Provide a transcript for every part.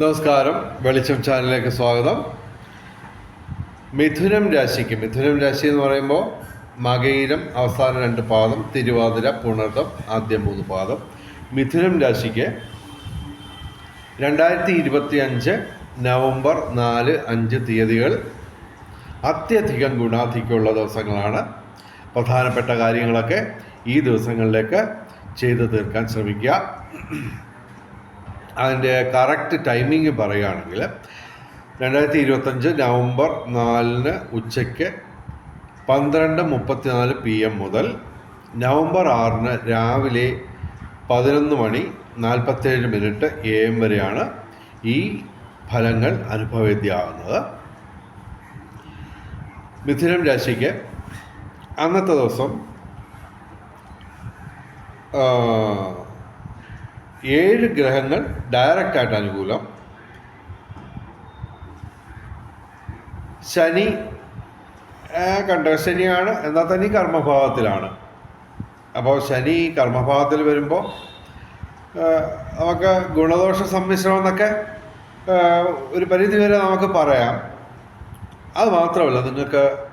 നമസ്കാരം. വെളിച്ചം ചാനലിലേക്ക് സ്വാഗതം. മിഥുനം രാശിക്ക്. മിഥുനം രാശി എന്ന് പറയുമ്പോൾ മകയിരം അവസാന രണ്ട് പാദം തിരുവാതിര പുണർദം ആദ്യ മൂന്ന് പാദം. മിഥുനം രാശിക്ക് രണ്ടായിരത്തി ഇരുപത്തി അഞ്ച് നവംബർ നാല് അഞ്ച് തീയതികൾ അത്യധികം ഗുണാധിക്യമുള്ള ദിവസങ്ങളാണ്. പ്രധാനപ്പെട്ട കാര്യങ്ങളൊക്കെ ഈ ദിവസങ്ങളിലേക്ക് ചെയ്തു തീർക്കാൻ ശ്രമിക്കുക. അതിന്റെ കറക്റ്റ് ടൈമിംഗ് പറയുകയാണെങ്കിൽ രണ്ടായിരത്തി ഇരുപത്തഞ്ച് നവംബർ നാലിന് ഉച്ചയ്ക്ക് പന്ത്രണ്ട് മുപ്പത്തിനാല് പി എം മുതൽ നവംബർ ആറിന് രാവിലെ പതിനൊന്ന് മണി നാൽപ്പത്തേഴ് മിനിറ്റ് എ എം വരെയാണ് ഈ ഫലങ്ങൾ അനുഭവവേദ്യമാകുന്നത് മിഥുനം രാശിക്ക് അന്നത്തെ ദിവസം ഏഴ് ഗ്രഹങ്ങൾ ഡയറക്റ്റായിട്ട് അനുകൂലം. ശനി കണ്ട? ശനിയാണ്. എന്നാൽ തന്നെ കർമ്മഭാവത്തിലാണ്. അപ്പോൾ ശനി കർമ്മഭാവത്തിൽ വരുമ്പോൾ നമുക്ക് ഗുണദോഷ സമ്മിശ്രം എന്നൊക്കെ ഒരു പരിധി വരെ നമുക്ക് പറയാം. അത് മാത്രമല്ല നിങ്ങൾക്ക്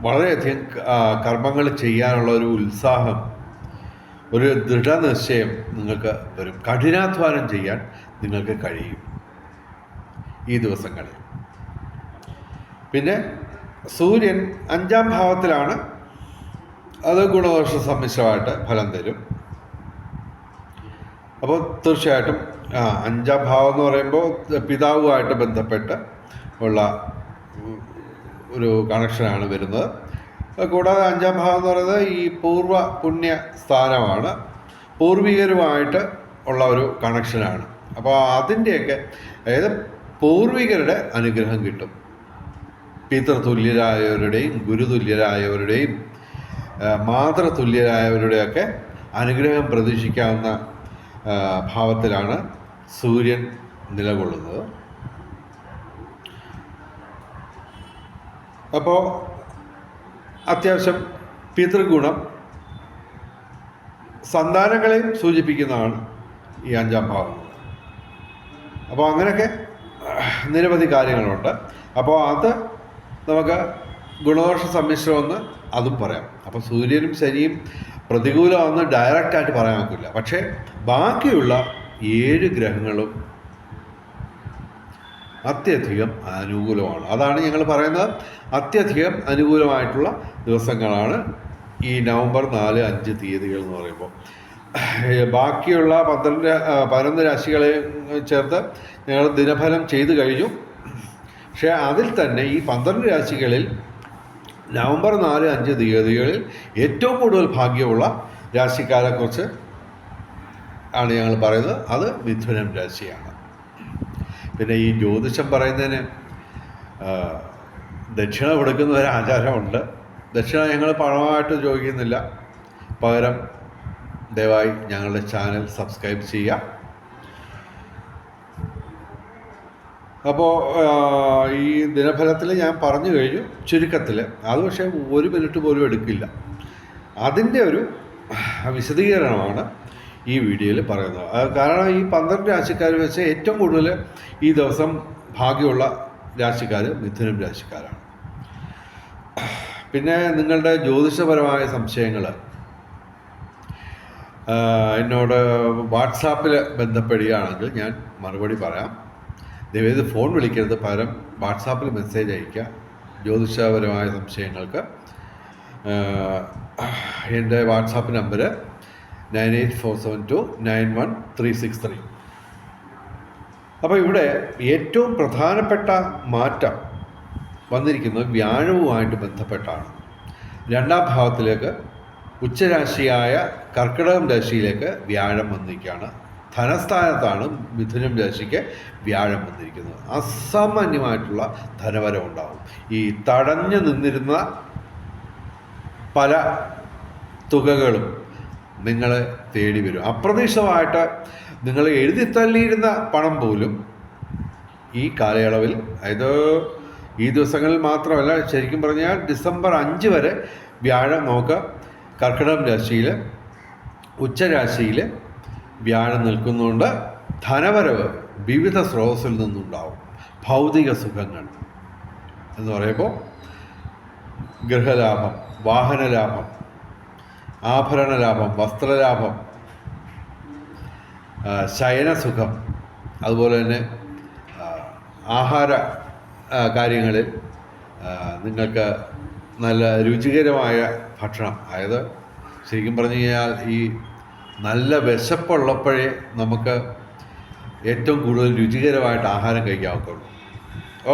വളരെയധികം കർമ്മങ്ങൾ ചെയ്യാനുള്ള ഒരു ഉത്സാഹം ഒരു ദൃഢനിശ്ചയം നിങ്ങൾക്ക് വരും കഠിനാധ്വാനം ചെയ്യാൻ നിങ്ങൾക്ക് കഴിയും. ഈ ദിവസങ്ങളിൽ. പിന്നെ സൂര്യൻ അഞ്ചാം ഭാവത്തിലാണ്. അത് ഗുണദോഷ സമ്മിശ്രമായിട്ട് ഫലം തരും. അപ്പോൾ തീർച്ചയായിട്ടും അഞ്ചാം ഭാവം എന്ന് പറയുമ്പോൾ പിതാവുമായിട്ട് ബന്ധപ്പെട്ട് ഉള്ള ഒരു കണക്ഷനാണ് വരുന്നത്. കൂടാതെ അഞ്ചാം ഭാവം എന്ന് പറയുന്നത് ഈ പൂർവ പുണ്യ സ്ഥാനമാണ്. പൂർവികരുമായിട്ട് ഉള്ള ഒരു കണക്ഷനാണ് അപ്പോൾ അതിന്റെയൊക്കെ അതായത് പൂർവികരുടെ അനുഗ്രഹം കിട്ടും. പിതൃതുല്യരായവരുടെയും ഗുരുതുല്യരായവരുടെയും മാതൃതുല്യരായവരുടെയൊക്കെ അനുഗ്രഹം പ്രതീക്ഷിക്കാവുന്ന ഭാവത്തിലാണ് സൂര്യൻ നിലകൊള്ളുന്നത്. അപ്പോൾ അത്യാവശ്യം പിതൃഗുണം സന്താനങ്ങളെയും സൂചിപ്പിക്കുന്നതാണ് ഈ അഞ്ചാം ഭാവം. അപ്പോൾ അങ്ങനെയൊക്കെ നിരവധി കാര്യങ്ങളുണ്ട്. അപ്പോൾ അത് നമുക്ക് ഗുണദോഷ സമ്മിശ്രമെന്ന് അതും പറയാം. അപ്പോൾ സൂര്യനും ശനിയും പ്രതികൂലമാണെന്ന് ഡയറക്റ്റായിട്ട് പറയാൻ പറ്റില്ല പക്ഷേ ബാക്കിയുള്ള ഏഴ് ഗ്രഹങ്ങളും അത്യധികം അനുകൂലമാണ്. അതാണ് ഞങ്ങൾ പറയുന്നത്. അത്യധികം അനുകൂലമായിട്ടുള്ള ദിവസങ്ങളാണ് ഈ നവംബർ നാല് അഞ്ച് തീയതികൾ എന്ന് പറയുമ്പോൾ. ബാക്കിയുള്ള പന്ത്രണ്ട് പതിനൊന്ന് രാശികളെ ചേർത്ത് ഞങ്ങൾ ദിനഫലം ചെയ്തു കഴിഞ്ഞു. പക്ഷേ അതിൽ തന്നെ ഈ പന്ത്രണ്ട് രാശികളിൽ നവംബർ നാല് അഞ്ച് തീയതികളിൽ ഏറ്റവും കൂടുതൽ ഭാഗ്യമുള്ള രാശിക്കാരെക്കുറിച്ച് ആണ് ഞങ്ങൾ പറയുന്നത്. അത് മിഥുനം രാശിയാണ്. പിന്നെ ഈ ജ്യോതിഷം പറയുന്നതിന് ദക്ഷിണ കൊടുക്കുന്ന ഒരു ആചാരമുണ്ട്. ദക്ഷിണ ഞങ്ങൾ പണമായിട്ട് ചോദിക്കുന്നില്ല പകരം ദയവായി ഞങ്ങളുടെ ചാനൽ സബ്സ്ക്രൈബ് ചെയ്യുക. അപ്പോൾ ഈ ദിനഫലത്തിൽ ഞാൻ പറഞ്ഞു കഴിഞ്ഞു ചുരുക്കത്തിൽ അത് പക്ഷേ ഒരു മിനിറ്റ് പോലും എടുക്കില്ല. അതിന്റെ ഒരു വിശദീകരണമാണ് ഈ വീഡിയോയിൽ പറയുന്നത്. കാരണം ഈ പന്ത്രണ്ട് രാശിക്കാർ വെച്ച് ഏറ്റവും കൂടുതൽ ഈ ദിവസം ഭാഗ്യമുള്ള രാശിക്കാർ മിഥുനം രാശിക്കാരാണ്. പിന്നെ നിങ്ങളുടെ ജ്യോതിഷപരമായ സംശയങ്ങൾ. എന്നോട് വാട്സാപ്പിൽ ബന്ധപ്പെടുകയാണെങ്കിൽ ഞാൻ മറുപടി പറയാം. ദയവേത് ഫോൺ വിളിക്കരുത്. പകരം വാട്സാപ്പിൽ മെസ്സേജ് അയക്കുക ജ്യോതിഷപരമായ സംശയങ്ങൾക്ക് എന്റെ WhatsApp number nine eight four seven two nine one three six three. അപ്പോൾ ഇവിടെ ഏറ്റവും പ്രധാനപ്പെട്ട മാറ്റം വന്നിരിക്കുന്നത് വ്യാഴവുമായിട്ട് ബന്ധപ്പെട്ടാണ്. രണ്ടാം ഭാവത്തിലേക്ക് ഉച്ചരാശിയായ കർക്കിടകം രാശിയിലേക്ക് വ്യാഴം വന്നിരിക്കുകയാണ്. ധനസ്ഥാനത്താണ് മിഥുനം രാശിക്ക് വ്യാഴം വന്നിരിക്കുന്നത്. അസാമാന്യമായിട്ടുള്ള ധനവരം ഉണ്ടാവും. ഈ തടഞ്ഞു നിന്നിരുന്ന പല തുകകളും നിങ്ങളെ തേടി വരും. അപ്രതീക്ഷിതമായിട്ട് നിങ്ങൾ എഴുതി തള്ളിയിരുന്ന പണം പോലും ഈ കാലയളവിൽ അതായത് ഈ ദിവസങ്ങളിൽ മാത്രമല്ല ശരിക്കും പറഞ്ഞാൽ ഡിസംബർ അഞ്ച് വരെ വ്യാഴം നമുക്ക് കർക്കിടകം രാശിയിൽ ഉച്ചരാശിയിൽ വ്യാഴം നിൽക്കുന്നതുകൊണ്ട് ധനവരവ് വിവിധ സ്രോതസ്സിൽ നിന്നുണ്ടാവും. ഭൗതിക സുഖങ്ങൾ എന്ന് പറയുമ്പോൾ ഗൃഹലാഭം വാഹനലാഭം ആഭരണ ലാഭം വസ്ത്രലാഭം ശയനസുഖം അതുപോലെ തന്നെ ആഹാര കാര്യങ്ങളിൽ നിങ്ങൾക്ക് നല്ല രുചികരമായ ഭക്ഷണം. അതായത് ശരിക്കും പറഞ്ഞു കഴിഞ്ഞാൽ ഈ നല്ല വിശപ്പുള്ളപ്പോഴേ നമുക്ക് ഏറ്റവും കൂടുതൽ രുചികരമായിട്ട് ആഹാരം കഴിക്കാൻ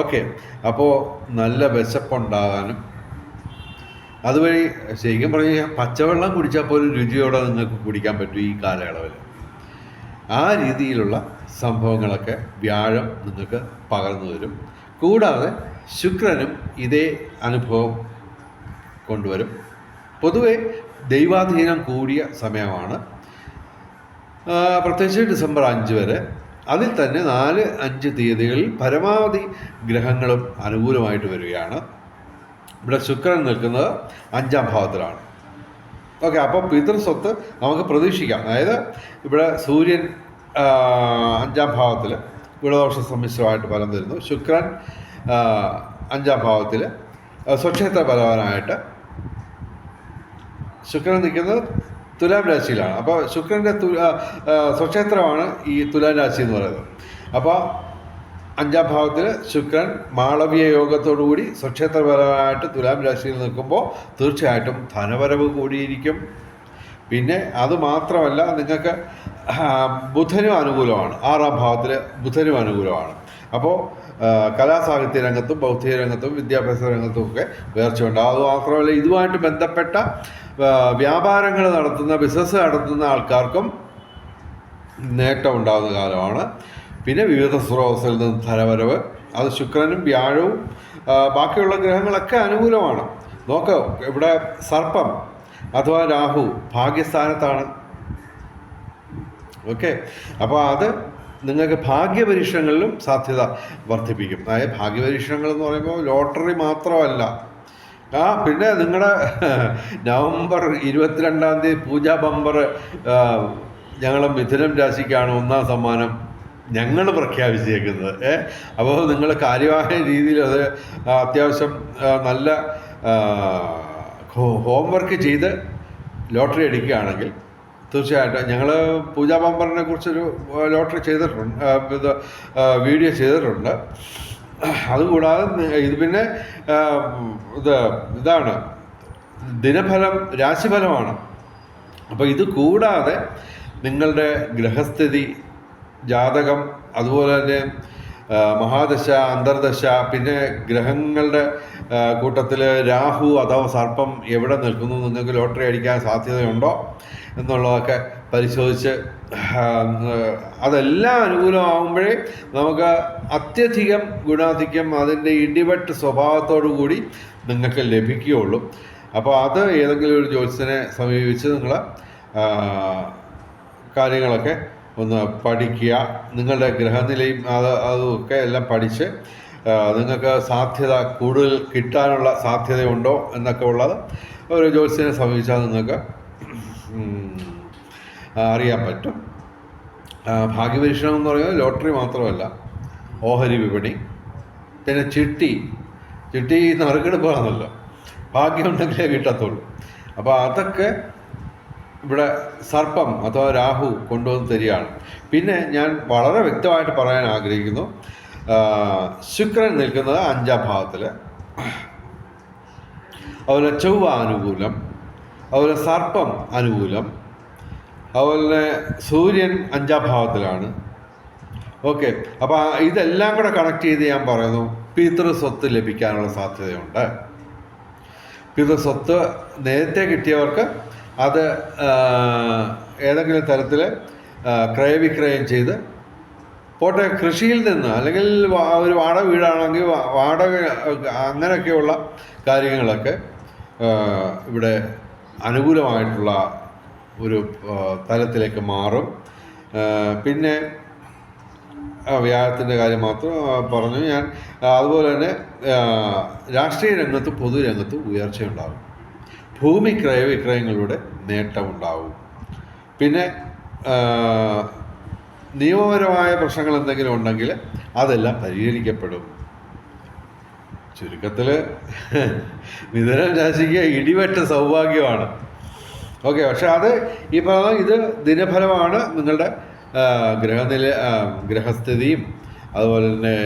ഓക്കെ. അപ്പോൾ നല്ല വിശപ്പുണ്ടാകാനും അതുവഴി ശരിക്കും പറഞ്ഞു കഴിഞ്ഞാൽ പച്ചവെള്ളം കുടിച്ചാൽ പോലും രുചിയോടെ നിങ്ങൾക്ക് കുടിക്കാൻ പറ്റും ഈ കാലയളവിൽ. ആ രീതിയിലുള്ള സംഭവങ്ങളൊക്കെ വ്യാഴം നിങ്ങൾക്ക് പകർന്നു വരും കൂടാതെ ശുക്രനും ഇതേ അനുഭവം കൊണ്ടുവരും. പൊതുവെ ദൈവാധീനം കൂടിയ സമയമാണ്. പ്രത്യേകിച്ച് ഡിസംബർ അഞ്ച് വരെ. അതിൽ തന്നെ നാല് അഞ്ച് തീയതികളിൽ പരമാവധി ഗ്രഹങ്ങളും അനുകൂലമായിട്ട് വരികയാണ്. ഇവിടെ ശുക്രൻ നിൽക്കുന്നത് അഞ്ചാം ഭാവത്തിലാണ്. ഓക്കെ അപ്പോൾ പിതൃസ്വത്ത് നമുക്ക് പ്രതീക്ഷിക്കാം. അതായത് ഇവിടെ സൂര്യൻ അഞ്ചാം ഭാവത്തിൽ ഗുണദോഷ സമ്മിശ്രമായിട്ട് ഫലം തരുന്നു. ശുക്രൻ അഞ്ചാം ഭാവത്തിൽ സ്വക്ഷേത്ര ബലവാനായിട്ട് ശുക്രൻ നിൽക്കുന്നത് തുലാം രാശിയിലാണ്. അപ്പോൾ ശുക്രന്റെ തു ആ, ആ, സ്വക്ഷേത്രമാണ് ഈ തുലാം രാശി എന്ന് പറയുന്നത്. അപ്പോൾ അഞ്ചാം ഭാവത്തിൽ ശുക്രൻ മാളവീയ യോഗത്തോടുകൂടി സ്വക്ഷേത്രപരമായിട്ട് തുലാം രാശിയിൽ നിൽക്കുമ്പോൾ തീർച്ചയായിട്ടും ധനവരവ് കൂടിയിരിക്കും. പിന്നെ അത് മാത്രമല്ല നിങ്ങൾക്ക് ബുധനും അനുകൂലമാണ്. ആറാം ഭാവത്തിൽ ബുധനും അനുകൂലമാണ്. അപ്പോൾ കലാസാഹിത്യ രംഗത്തും ബൗദ്ധിക രംഗത്തും വിദ്യാഭ്യാസ രംഗത്തും ഒക്കെ ഉയർച്ചയുണ്ട് അത് മാത്രമല്ല ഇതുമായിട്ട് ബന്ധപ്പെട്ട വ്യാപാരങ്ങൾ നടത്തുന്ന ബിസിനസ് നടത്തുന്ന ആൾക്കാർക്കും നേട്ടം ഉണ്ടാകുന്ന കാലമാണ്. പിന്നെ വിവിധ സ്രോതസ്സിൽ നിന്ന് ധനവരവ് അത് ശുക്രനും വ്യാഴവും ബാക്കിയുള്ള ഗ്രഹങ്ങളൊക്കെ അനുകൂലമാണ്. നോക്ക് ഇവിടെ സർപ്പം അഥവാ രാഹു ഭാഗ്യസ്ഥാനത്താണ്. ഓക്കെ? അപ്പോൾ അത് നിങ്ങൾക്ക് ഭാഗ്യപരീക്ഷണങ്ങളിലും സാധ്യത വർദ്ധിപ്പിക്കും. അതായത് ഭാഗ്യപരീക്ഷണങ്ങൾ എന്ന് പറയുമ്പോൾ ലോട്ടറി മാത്രമല്ല. ആ പിന്നെ നിങ്ങളുടെ നവംബർ ഇരുപത്തിരണ്ടാം തീയതി പൂജാ ബമ്പർ ഞങ്ങൾ മിഥുനം രാശിക്കാണ് ഒന്നാം സമ്മാനം. ഞങ്ങൾ പ്രഖ്യാപിച്ചേക്കുന്നത്. അപ്പോൾ നിങ്ങൾ കാര്യമായ രീതിയിൽ അത് അത്യാവശ്യം നല്ല ഹോംവർക്ക് ചെയ്ത് ലോട്ടറി അടിക്കുകയാണെങ്കിൽ തീർച്ചയായിട്ടും ഞങ്ങൾ പൂജാ ബമ്പറിനെ കുറിച്ചൊരു ലോട്ടറി ചെയ്തിട്ടുണ്ട് ഇത് വീഡിയോ ചെയ്തിട്ടുണ്ട്. അതുകൂടാതെ ഇത് പിന്നെ ഇത് ഇതാണ് ദിനഫലം രാശിഫലമാണ്. അപ്പോൾ ഇത് കൂടാതെ നിങ്ങളുടെ ഗ്രഹസ്ഥിതി ജാതകം അതുപോലെ തന്നെ മഹാദശ അന്തർദശ പിന്നെ ഗ്രഹങ്ങളുടെ കൂട്ടത്തിൽ രാഹു അഥവാ സർപ്പം എവിടെ നിൽക്കുന്നു നിങ്ങൾക്ക് ലോട്ടറി അടിക്കാൻ സാധ്യതയുണ്ടോ എന്നുള്ളതൊക്കെ പരിശോധിച്ച് അതെല്ലാം അനുകൂലമാകുമ്പോഴേ നമുക്ക് അത്യധികം ഗുണാധിക്യം അതിന്റെ ഇടിവെട്ട് സ്വഭാവത്തോടു കൂടി നിങ്ങൾക്ക് ലഭിക്കുകയുള്ളൂ. അപ്പോൾ അത് ഏതെങ്കിലും ഒരു ജ്യോത്സ്യനെ സമീപിച്ച് നിങ്ങൾ കാര്യങ്ങളൊക്കെ ഒന്ന് പഠിക്കുക. നിങ്ങളുടെ ഗ്രഹനിലയും അത് അതുമൊക്കെ എല്ലാം പഠിച്ച് നിങ്ങൾക്ക് സാധ്യത കൂടുതൽ കിട്ടാനുള്ള സാധ്യതയുണ്ടോ എന്നൊക്കെ ഉള്ളത് ഒരു ജ്യോത്സ്യനെ സമീപിച്ചാൽ നിങ്ങൾക്ക് അറിയാൻ പറ്റും. ഭാഗ്യപരീക്ഷണം എന്ന് പറയുന്നത് ലോട്ടറി മാത്രമല്ല ഓഹരി വിപണി പിന്നെ ചിട്ടി. ചിട്ടി നറുക്കെടുപ്പാണല്ലോ ഭാഗ്യമുണ്ടെങ്കിലേ കിട്ടത്തുള്ളൂ. അപ്പോൾ അതൊക്കെ ഇവിടെ സർപ്പം അഥവാ രാഹു കൊണ്ടുവന്ന് തരികയാണ്. പിന്നെ ഞാൻ വളരെ വ്യക്തമായിട്ട് പറയാൻ ആഗ്രഹിക്കുന്നു. ശുക്രൻ നിൽക്കുന്നത് അഞ്ചാം ഭാവത്തിൽ അതുപോലെ ചൊവ്വ അനുകൂലം. അതുപോലെ സർപ്പം അനുകൂലം. അതുപോലെ സൂര്യൻ അഞ്ചാം ഭാവത്തിലാണ്. ഓക്കെ അപ്പോൾ ഇതെല്ലാം കൂടെ കണക്ട് ചെയ്ത് ഞാൻ പറയുന്നു പിതൃ സ്വത്ത് ലഭിക്കാനുള്ള സാധ്യതയുണ്ട്. പിതൃ സ്വത്ത് നേരത്തെ കിട്ടിയവർക്ക് അത് ഏതെങ്കിലും തരത്തിൽ ക്രയവിക്രയം ചെയ്ത് പോട്ടെ കൃഷിയിൽ നിന്ന് അല്ലെങ്കിൽ ഒരു വാടക വീടാണെങ്കിൽ വാടക അങ്ങനെയൊക്കെയുള്ള കാര്യങ്ങളൊക്കെ ഇവിടെ അനുകൂലമായിട്ടുള്ള ഒരു തലത്തിലേക്ക് മാറും. പിന്നെ വ്യാഴത്തിന്റെ കാര്യം മാത്രം പറഞ്ഞു. ഞാൻ അതുപോലെ തന്നെ രാഷ്ട്രീയ രംഗത്ത് പൊതുരംഗത്ത് ഉയർച്ചയുണ്ടാകും. ഭൂമി ക്രയവിക്രയങ്ങളുടെ നേട്ടമുണ്ടാവും. പിന്നെ നിയമപരമായ പ്രശ്നങ്ങൾ എന്തെങ്കിലും ഉണ്ടെങ്കിൽ അതെല്ലാം പരിഹരിക്കപ്പെടും. ചുരുക്കത്തിൽ മിഥുനം രാശിക്ക് ഇടിവെട്ട സൗഭാഗ്യമാണ്. ഓക്കെ പക്ഷെ അത് ഈ പറഞ്ഞ ഇത് ദിനഫലമാണ് നിങ്ങളുടെ ഗ്രഹനില ഗ്രഹസ്ഥിതിയും അതുപോലെ തന്നെ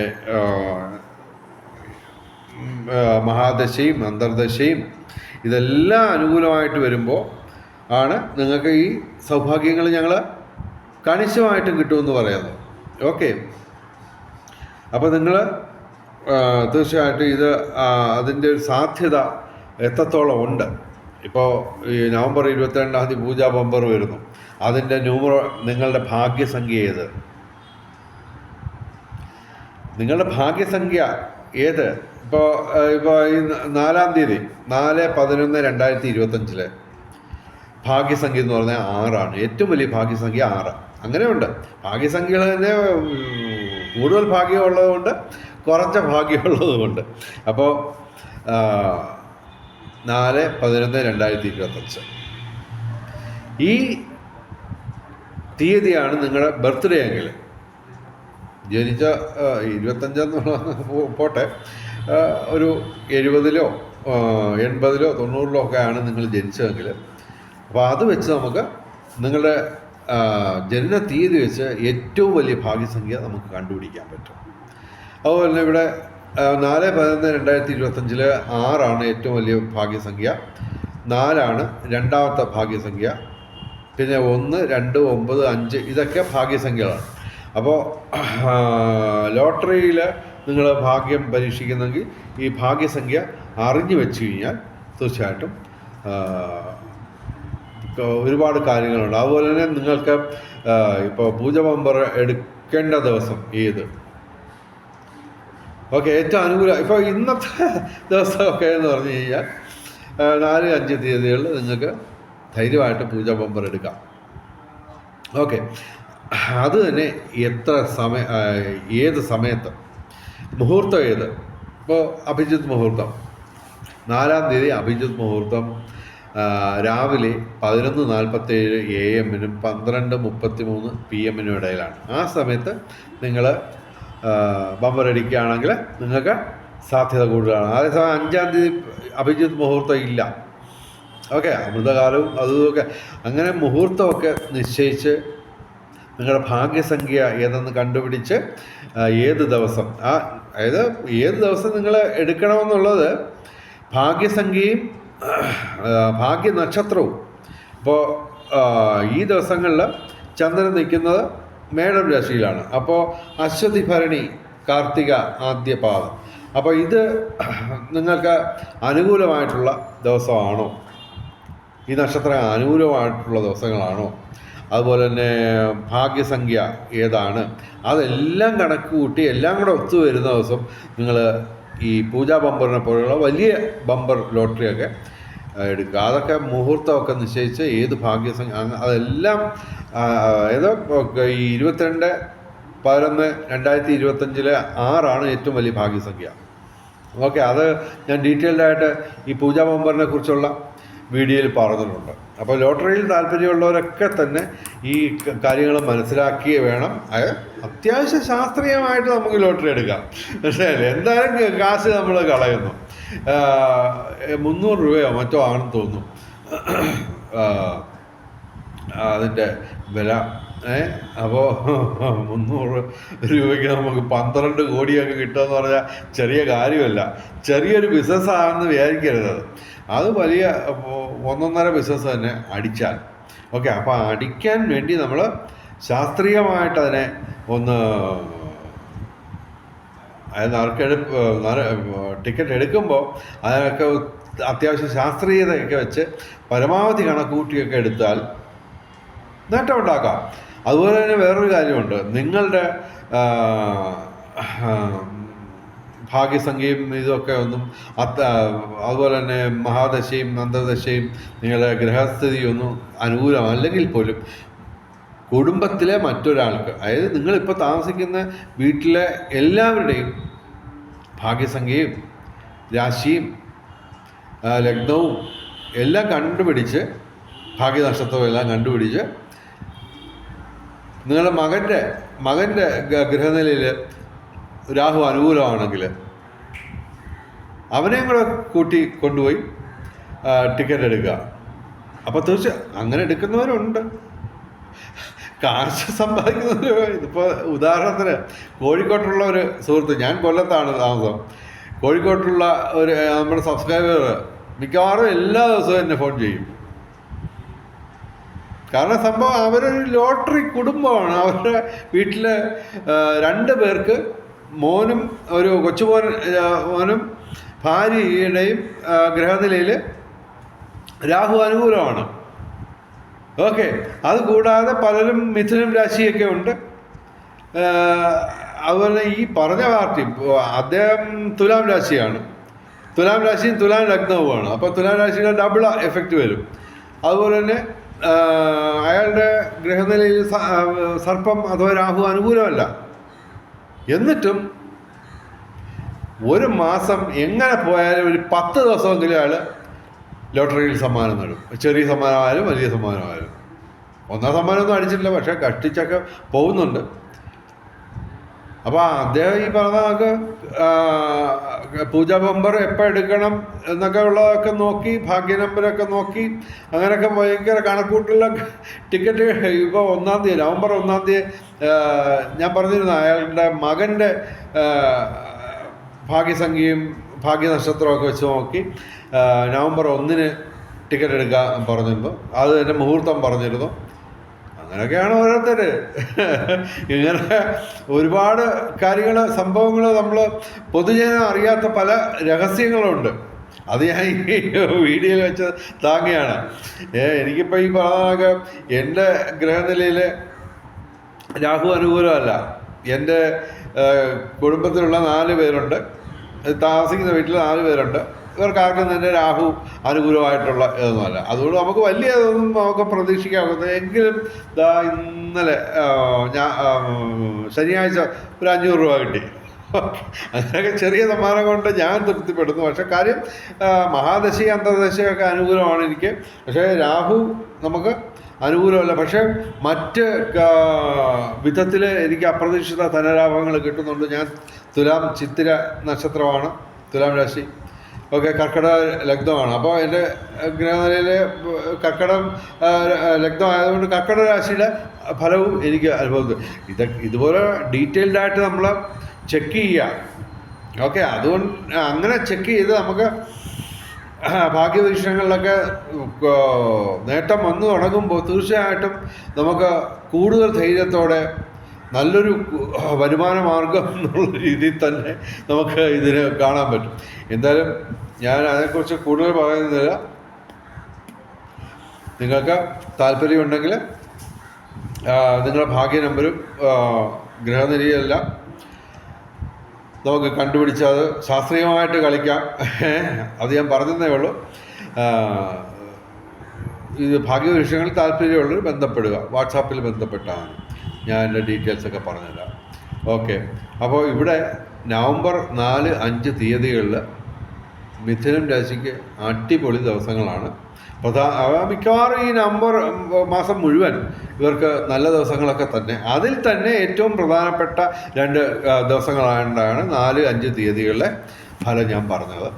മഹാദശയും അന്തർദശയും ഇതെല്ലാം അനുകൂലമായിട്ട് വരുമ്പോൾ ആണ് നിങ്ങൾക്ക് ഈ സൗഭാഗ്യങ്ങൾ ഞങ്ങൾ കണിശമായിട്ടും കിട്ടുമെന്ന് പറയുന്നത്. ഓക്കെ അപ്പോൾ നിങ്ങൾ തീർച്ചയായിട്ടും ഇത് അതിന്റെ ഒരു സാധ്യത എത്രത്തോളം ഉണ്ട്? ഇപ്പോൾ ഈ നവംബർ ഇരുപത്തിരണ്ടാം തീയതി പൂജാ ബമ്പർ വരുന്നു. അതിന്റെ ന്യൂമറോ നിങ്ങളുടെ ഭാഗ്യസംഖ്യ ഏത്? നിങ്ങളുടെ ഭാഗ്യസംഖ്യ ഏത്? ഇപ്പോൾ ഇപ്പോൾ ഈ നാലാം തീയതി നാല് പതിനൊന്ന് രണ്ടായിരത്തി ഇരുപത്തഞ്ചിൽ ഭാഗ്യസംഖ്യ എന്ന് പറഞ്ഞാൽ ആറാണ്. ഏറ്റവും വലിയ ഭാഗ്യസംഖ്യ ആറ്. അങ്ങനെയുണ്ട്. ഭാഗ്യസംഖ്യകൾ തന്നെ കൂടുതൽ ഭാഗ്യമുള്ളതുകൊണ്ട് കുറച്ച ഭാഗ്യമുള്ളതുകൊണ്ട്. അപ്പോൾ നാല് പതിനൊന്ന് രണ്ടായിരത്തി ഇരുപത്തഞ്ച്. ഈ തീയതിയാണ് നിങ്ങളുടെ ബർത്ത്ഡേ എങ്കിൽ ജനിച്ച ഇരുപത്തഞ്ചെന്നുള്ള പോട്ടെ. ഒരു എഴുപതിലോ എൺപതിലോ തൊണ്ണൂറിലോ ഒക്കെ ആണ് നിങ്ങൾ ജനിച്ചതെങ്കിൽ. അപ്പോൾ അത് വെച്ച് നമുക്ക് നിങ്ങളുടെ ജനന തീയതി വെച്ച് ഏറ്റവും വലിയ ഭാഗ്യസംഖ്യ നമുക്ക് കണ്ടുപിടിക്കാൻ പറ്റും. അതുപോലെ തന്നെ ഇവിടെ നാല് പതിനൊന്ന് രണ്ടായിരത്തി ഇരുപത്തഞ്ചിൽ ആറാണ് ഏറ്റവും വലിയ ഭാഗ്യസംഖ്യ. നാലാണ് രണ്ടാമത്തെ ഭാഗ്യസംഖ്യ. പിന്നെ ഒന്ന് രണ്ട് ഒമ്പത് അഞ്ച് ഇതൊക്കെ ഭാഗ്യസംഖ്യകളാണ്. അപ്പോൾ ലോട്ടറിയിൽ നിങ്ങൾ ഭാഗ്യം പരീക്ഷിക്കുന്നെങ്കിൽ ഈ ഭാഗ്യസംഖ്യ അറിഞ്ഞു വെച്ച് കഴിഞ്ഞാൽ തീർച്ചയായിട്ടും ഒരുപാട് കാര്യങ്ങളുണ്ട്. അതുപോലെ തന്നെ നിങ്ങൾക്ക് ഇപ്പോൾ പൂജ എടുക്കേണ്ട ദിവസം ഏത്? ഓക്കെ ഏറ്റവും അനുകൂല ഇപ്പോൾ ഇന്നത്തെ ദിവസമൊക്കെ എന്ന് പറഞ്ഞു കഴിഞ്ഞാൽ നാല് അഞ്ച് തീയതികളിൽ നിങ്ങൾക്ക് ധൈര്യമായിട്ട് പൂജ എടുക്കാം. ഓക്കെ അത് തന്നെ എത്ര സമയ ഏത് സമയത്ത് മുഹൂർത്തം ഏത്? ഇപ്പോൾ അഭിജിത്ത് മുഹൂർത്തം. നാലാം തീയതി അഭിജിത്ത് മുഹൂർത്തം. രാവിലെ പതിനൊന്ന് നാൽപ്പത്തേഴ് എ എമ്മിനും പന്ത്രണ്ട് മുപ്പത്തി മൂന്ന് പി എമ്മിനും ഇടയിലാണ്. ആ സമയത്ത് നിങ്ങൾ ബമ്പർ അടിക്കുകയാണെങ്കിൽ നിങ്ങൾക്ക് സാധ്യത കൂടുതലാണ്. അതേസമയം അഞ്ചാം തീയതി അഭിജിത്ത് മുഹൂർത്തം ഇല്ല. ഓക്കെ അമൃതകാലവും അതുമൊക്കെ അങ്ങനെ മുഹൂർത്തമൊക്കെ നിശ്ചയിച്ച് നിങ്ങളുടെ ഭാഗ്യസംഖ്യ ഏതെന്ന് കണ്ടുപിടിച്ച് ഏത് ദിവസം? ആ അതായത് ഏത് ദിവസം നിങ്ങൾ എടുക്കണമെന്നുള്ളത് ഭാഗ്യസംഖ്യയും ഭാഗ്യ നക്ഷത്രവും ഇപ്പോൾ ഈ ദിവസങ്ങളിൽ ചന്ദ്രൻ നിൽക്കുന്നത് മേടം രാശിയിലാണ്. അപ്പോൾ അശ്വതി ഭരണി കാർത്തിക ആദ്യ പാദം അപ്പോൾ ഇത് നിങ്ങൾക്ക് അനുകൂലമായിട്ടുള്ള ദിവസമാണോ? ഈ നക്ഷത്രം അനുകൂലമായിട്ടുള്ള ദിവസങ്ങളാണോ? അതുപോലെ തന്നെ ഭാഗ്യസംഖ്യ ഏതാണ്? അതെല്ലാം കണക്ക് കൂട്ടി എല്ലാം കൂടെ ഒത്തു വരുന്ന ദിവസം നിങ്ങൾ ഈ പൂജാ ബമ്പറിനെ പോലെയുള്ള വലിയ ബമ്പർ ലോട്ടറിയൊക്കെ എടുക്കുക. അതൊക്കെ മുഹൂർത്തമൊക്കെ നിശ്ചയിച്ച് ഏത് ഭാഗ്യസംഖ്യ അതെല്ലാം ഏതോ ഈ ഇരുപത്തിരണ്ട് പതിനൊന്ന് രണ്ടായിരത്തി ഇരുപത്തഞ്ചിലെ ആറാണ് ഏറ്റവും വലിയ ഭാഗ്യസംഖ്യ. ഓക്കെ അത് ഞാൻ ഡീറ്റെയിൽഡായിട്ട് ഈ പൂജാ ബമ്പറിനെ കുറിച്ചുള്ള വീഡിയോയിൽ പറഞ്ഞിട്ടുണ്ട്. അപ്പോൾ ലോട്ടറിയിൽ താല്പര്യമുള്ളവരൊക്കെ തന്നെ ഈ കാര്യങ്ങൾ മനസ്സിലാക്കിയേ വേണം. അത് അത്യാവശ്യം ശാസ്ത്രീയമായിട്ട് നമുക്ക് ലോട്ടറി എടുക്കാം. പക്ഷേ എന്തായാലും കാശ് നമ്മൾ കളയുന്നു. മുന്നൂറ് രൂപയോ മറ്റോ ആണെന്ന് തോന്നുന്നു. അതിന്റെ വില. ഏ അപ്പോൾ മുന്നൂറ് രൂപയ്ക്ക് നമുക്ക് പന്ത്രണ്ട് കോടിയൊക്കെ കിട്ടുമെന്ന് പറഞ്ഞാൽ ചെറിയ കാര്യമല്ല. ചെറിയൊരു ബിസിനസ്സാണെന്ന് വിചാരിക്കരുത്. അത്. വലിയ ഒന്നൊന്നര ബിസിനസ് തന്നെ അടിച്ചാൽ ഓക്കെ അപ്പോൾ അടിക്കാൻ വേണ്ടി നമ്മൾ ശാസ്ത്രീയമായിട്ട് അതിനെ ഒന്ന് അതായത് നറുക്കെടുപ്പ് നറ- ടിക്കറ്റ് എടുക്കുമ്പോൾ അതിനൊക്കെ അത്യാവശ്യം ശാസ്ത്രീയതയൊക്കെ വെച്ച് പരമാവധി കണക്കൂട്ടിയൊക്കെ എടുത്താൽ നേട്ടം ഉണ്ടാക്കാം അതുപോലെ തന്നെ വേറൊരു കാര്യമുണ്ട് നിങ്ങളുടെ ഭാഗ്യസംഖ്യയും ഇതൊക്കെ ഒന്നും അത്ത അതുപോലെ തന്നെ മഹാദശയും അന്തർദശയും നിങ്ങളുടെ ഗ്രഹസ്ഥിതി ഒന്നും അനുകൂലം അല്ലെങ്കിൽ പോലും കുടുംബത്തിലെ മറ്റൊരാൾക്ക് അതായത് നിങ്ങളിപ്പോൾ താമസിക്കുന്ന വീട്ടിലെ എല്ലാവരുടെയും ഭാഗ്യസംഖ്യയും രാശിയും ലഗ്നവും എല്ലാം കണ്ടുപിടിച്ച് ഭാഗ്യനക്ഷത്രവും എല്ലാം കണ്ടുപിടിച്ച് നിങ്ങളുടെ മകന്റെ മകന്റെ ഗ്രഹനിലയിൽ രാഹു അനുകൂലമാണെങ്കിൽ അവനെയും കൂടെ കൂട്ടി കൊണ്ടുപോയി ടിക്കറ്റ് എടുക്കുക. അപ്പോൾ തീർച്ചയായും അങ്ങനെ എടുക്കുന്നവരുണ്ട്. കാശ് സമ്പാദിക്കുന്നവർ ഇതിപ്പോൾ ഉദാഹരണത്തിന് കോഴിക്കോട്ടുള്ള ഒരു സുഹൃത്ത് ഞാൻ കൊല്ലത്താണ് താമസം. കോഴിക്കോട്ടുള്ള ഒരു നമ്മുടെ സബ്സ്ക്രൈബർ മിക്കവാറും എല്ലാ ദിവസവും എന്നെ ഫോൺ ചെയ്യും. കാരണം സംഭവം അവരൊരു ലോട്ടറി കുടുംബമാണ്. അവരുടെ വീട്ടിലെ രണ്ട് പേർക്ക് മോനും ഒരു കൊച്ചുമോൻ മോനും ഭാര്യയുടെയും ഗ്രഹനിലയിൽ രാഹു അനുകൂലമാണ്. ഓക്കെ. അതുകൂടാതെ പലരും മിഥുനം രാശിയൊക്കെ ഉണ്ട്. അതുപോലെ ഈ പറഞ്ഞ പാർട്ടി അദ്ദേഹം തുലാം രാശിയാണ്. തുലാം രാശിയും തുലാം ലഗ്നവുമാണ്. അപ്പോൾ തുലാം രാശിയുടെ ഡബിൾ എഫക്റ്റ് വരും. അതുപോലെ തന്നെ അയാളുടെ ഗ്രഹനിലയിൽ സർപ്പം അഥവാ രാഹു അനുകൂലമല്ല. എന്നിട്ടും ഒരു മാസം എങ്ങനെ പോയാലും ഒരു പത്ത് ദിവസമെങ്കിലും അയാൾ ലോട്ടറിയിൽ സമ്മാനം നേടും. ചെറിയ സമ്മാനമായാലും വലിയ സമ്മാനമായാലും. ഒന്നാം സമ്മാനമൊന്നും അടിച്ചിട്ടില്ല പക്ഷേ കഷ്ടിച്ചൊക്കെ പോകുന്നുണ്ട്. അപ്പോൾ അദ്ദേഹം ഈ പറഞ്ഞ നമുക്ക് പൂജാ ബമ്പർ എപ്പ എടുക്കണം എന്നൊക്കെ ഉള്ളതൊക്കെ നോക്കി ഭാഗ്യ നമ്പരൊക്കെ നോക്കി അങ്ങനെയൊക്കെ ഭയങ്കര കണക്കൂട്ടുള്ള ടിക്കറ്റ് ഇപ്പോൾ ഒന്നാം തീയതി നവംബർ ഒന്നാം തീയതി ഞാൻ പറഞ്ഞിരുന്നു അയാളുടെ മകന്റെ ഭാഗ്യസംഖ്യയും ഭാഗ്യനക്ഷത്രമൊക്കെ വെച്ച് നോക്കി നവംബർ ഒന്നിന് ടിക്കറ്റ് എടുക്കാൻ പറഞ്ഞിരുന്നു. അത് എന്റെ മുഹൂർത്തം പറഞ്ഞിരുന്നു. അങ്ങനെയൊക്കെയാണ് ഓരോരുത്തർ ഇങ്ങനെ ഒരുപാട് കാര്യങ്ങൾ സംഭവങ്ങൾ നമ്മൾ പൊതുജനം അറിയാത്ത പല രഹസ്യങ്ങളുണ്ട്. അത് ഞാൻ ഈ വീഡിയോയിൽ വെച്ച് താങ്ങിയാണ്. ഏ എനിക്കിപ്പോൾ ഈ പറഞ്ഞ എന്റെ ഗ്രഹനിലയിൽ രാഹു അനുകൂലമല്ല. എന്റെ കുടുംബത്തിലുള്ള നാല് പേരുണ്ട്. താമസിക്കുന്ന വീട്ടിൽ നാല് പേരുണ്ട്. ഇവർക്ക് ആർക്കും തന്നെ രാഹു അനുകൂലമായിട്ടുള്ള ഇതൊന്നുമല്ല. അതുകൊണ്ട് നമുക്ക് വലിയ ഇതൊന്നും നമുക്ക് പ്രതീക്ഷിക്കാവുന്നത് എങ്കിലും ദാ ഇന്നലെ ഞാൻ ശനിയാഴ്ച ഒരു അഞ്ഞൂറ് രൂപ കിട്ടി. അങ്ങനെയൊക്കെ ചെറിയ സമ്മാനം കൊണ്ട് ഞാൻ തൃപ്തിപ്പെടുന്നു. പക്ഷെ കാര്യം മഹാദശി അന്തർദശയൊക്കെ അനുകൂലമാണ് എനിക്ക്. പക്ഷേ രാഹു നമുക്ക് അനുകൂലമല്ല. പക്ഷേ മറ്റ് വിധത്തിൽ എനിക്ക് അപ്രതീക്ഷിത ധനലാഭങ്ങൾ കിട്ടുന്നുണ്ട്. ഞാൻ തുലാം ചിത്തിര നക്ഷത്രമാണ് തുലാം രാശി. ഓക്കെ കർക്കിടക ലഗ്നമാണ്. അപ്പോൾ എന്റെ ഗ്രഹനിലയിൽ കർക്കിടം ലഗ്നമായതുകൊണ്ട് കർക്കിടക രാശിയുടെ ഫലവും എനിക്ക് അനുഭവം ഇത് ഇതുപോലെ ഡീറ്റെയിൽഡ് ആയിട്ട് നമ്മൾ ചെക്ക് ചെയ്യുക. ഓക്കെ അതുകൊണ്ട് അങ്ങനെ ചെക്ക് ചെയ്ത് നമുക്ക് ഭാഗ്യപരീക്ഷണങ്ങളിലൊക്കെ നേട്ടം വന്നു തുടങ്ങുമ്പോൾ തീർച്ചയായിട്ടും നമുക്ക് കൂടുതൽ ധൈര്യത്തോടെ നല്ലൊരു വരുമാന മാർഗം എന്നുള്ള രീതിയിൽ തന്നെ നമുക്ക് ഇതിന് കാണാൻ പറ്റും. എന്തായാലും ഞാൻ അതിനെക്കുറിച്ച് കൂടുതൽ പറയുന്നില്ല. നിങ്ങൾക്ക് താല്പര്യമുണ്ടെങ്കിൽ നിങ്ങളുടെ ഭാഗ്യ നമ്പരും ഗ്രഹനിലയെല്ലാം. നമുക്ക് കണ്ടുപിടിച്ച് അത് ശാസ്ത്രീയമായിട്ട് കളിക്കാം. അത് ഞാൻ പറഞ്ഞതേ ഉള്ളൂ. ഇത് ഭാഗ്യപരീക്ഷകളിൽ താല്പര്യമുള്ളവർ ബന്ധപ്പെടുക. വാട്സാപ്പിൽ ബന്ധപ്പെട്ടാണ് ഞാൻ എന്റെ ഡീറ്റെയിൽസൊക്കെ പറഞ്ഞുതരാം. ഓക്കെ അപ്പോൾ ഇവിടെ നവംബർ നാല് അഞ്ച് തീയതികളിൽ മിഥുനം രാശിക്ക് അടിപൊളി ദിവസങ്ങളാണ്. പ്രധാ മിക്കവാറും ഈ നവംബർ മാസം മുഴുവൻ ഇവർക്ക് നല്ല ദിവസങ്ങളൊക്കെ തന്നെ. അതിൽ തന്നെ ഏറ്റവും പ്രധാനപ്പെട്ട രണ്ട് ദിവസങ്ങളായതാണ് നാല് അഞ്ച് തീയതികളിലെ ഫലം ഞാൻ പറഞ്ഞത്.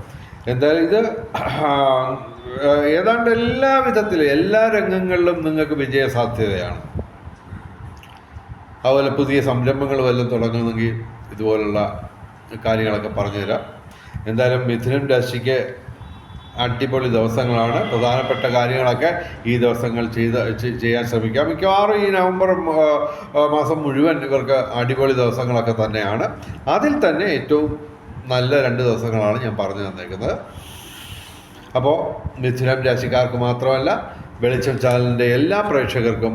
എന്തായാലും ഇത് ഏതാണ്ട് എല്ലാ വിധത്തിലും എല്ലാ രംഗങ്ങളിലും നിങ്ങൾക്ക് വിജയ സാധ്യതയാണ് അതുപോലെ പുതിയ സംരംഭങ്ങൾ വല്ലതും തുടങ്ങുന്നെങ്കിൽ ഇതുപോലുള്ള കാര്യങ്ങളൊക്കെ പറഞ്ഞുതരാം. എന്തായാലും മിഥുനം രാശിക്ക് അടിപൊളി ദിവസങ്ങളാണ്. പ്രധാനപ്പെട്ട കാര്യങ്ങളൊക്കെ ഈ ദിവസങ്ങൾ ചെയ്ത് ചെയ്യാൻ ശ്രമിക്കാം. മിക്കവാറും ഈ നവംബർ മാസം മുഴുവൻ ഇവർക്ക് അടിപൊളി ദിവസങ്ങളൊക്കെ തന്നെയാണ്. അതിൽ തന്നെ ഏറ്റവും നല്ല രണ്ട് ദിവസങ്ങളാണ് ഞാൻ പറഞ്ഞു തന്നേക്കുന്നത്. അപ്പോൾ മിഥുനം രാശിക്കാർക്ക് മാത്രമല്ല വെളിച്ചം ചാനലിന്റെ എല്ലാ പ്രേക്ഷകർക്കും